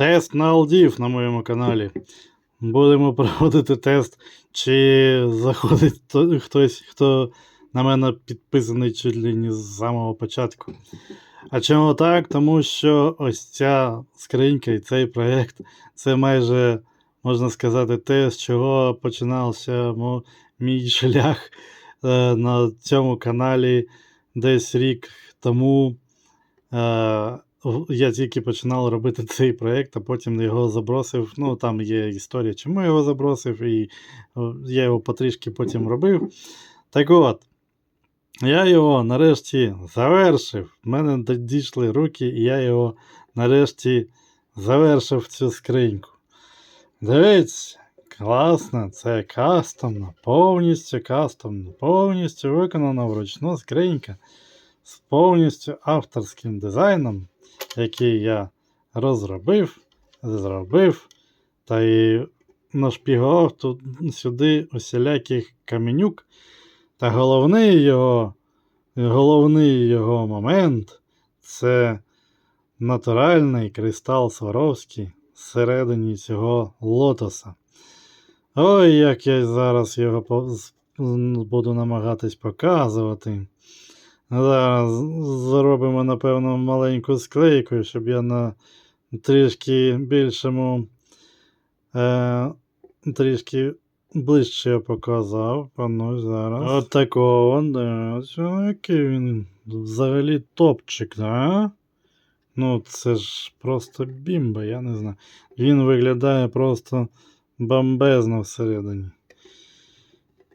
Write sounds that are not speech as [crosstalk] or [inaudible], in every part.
Тест на Алдів на моєму каналі. Будемо [laughs] проводити тест, чи заходить [laughs] хтось, хто на мене підписаний чуть ли не з самого початку. А чому так? Тому що ось ця скринька і цей проєкт це майже, можна сказати, те, з чого починався мій [laughs] шлях е, на цьому каналі десь рік тому. Я тільки починав робити [laughs] цей проєкт, а потім його забросив. Ну, там є історія, чому його забросив, і я його потрішки потім робив. Так от, я його нарешті завершив. В мене дійшли руки, і я його нарешті завершив цю скриньку. Дивіться, класно, це кастомно, повністю кастомно, повністю виконана вручну скринька з повністю авторським дизайном, який я розробив, зробив та і нашпігував тут сюди усіляких каменюк. Та головний його, головний його момент це натуральний кристал Сваровський всередині цього лотоса. Ой, як я зараз його буду намагатись показувати. Зараз зробимо, напевно, маленьку склейку, щоб я на трішки більшому, е, трішки ближче показав. Пану зараз. От такого, да. Який він взагалі топчик, да? Ну, це ж просто бімба, я не знаю. Він виглядає просто бомбезно всередині.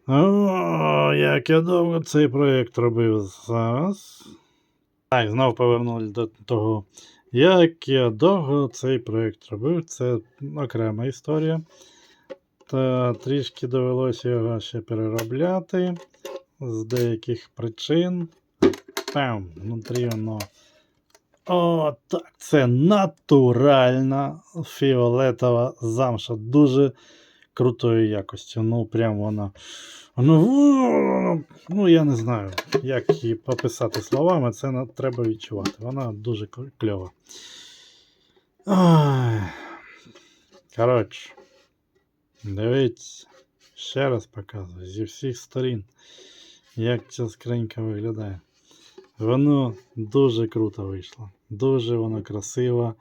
О, як я довго цей проєкт робив зараз. Так, знов повернули до того. Як я довго цей проєкт робив, це окрема історія. Та трішки довелося його ще переробляти з деяких причин. Там, внутрі воно. О, так, це натуральна фіолетова замша. Дуже крутої якості. Ну, прям вона. Ну, ну, я не знаю, як її пописати словами, це треба відчувати. Вона дуже кльова. Коротше, дивіться, ще раз показую зі всіх сторін, як ця скринька виглядає. Воно дуже круто вийшло. Дуже воно красиво.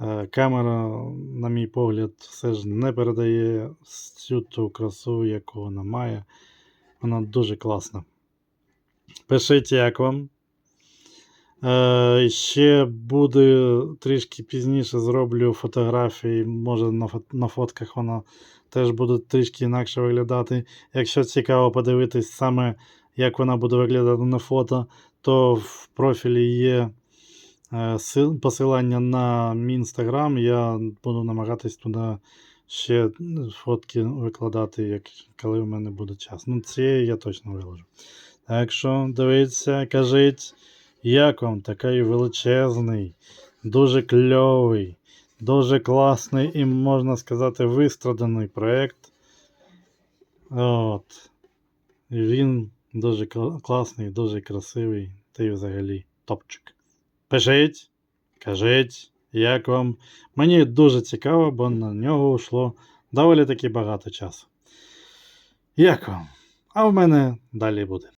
Е, Камера, на мій погляд, все ж не передає всю ту красу, яку вона має. Вона дуже класна. Пишіть, як вам. Е, ще буде трішки пізніше зроблю фотографії. Може на, фот- на фотках вона теж буде трішки інакше виглядати. Якщо цікаво подивитись саме, як вона буде виглядати на фото, то в профілі є посилання на мій інстаграм. Я буду намагатись туди ще фотки викладати, як, коли в мене буде час. Ну, цієї я точно виложу. Так що, дивіться, кажіть, як вам такий величезний, дуже кльовий, дуже класний і, можна сказати, вистраданий проєкт. От. Він дуже класний, дуже красивий, та й взагалі топчик. Пишіть, кажіть, як вам. Мені дуже цікаво, бо на нього йшло доволі таки багато часу. Як вам? А в мене далі буде.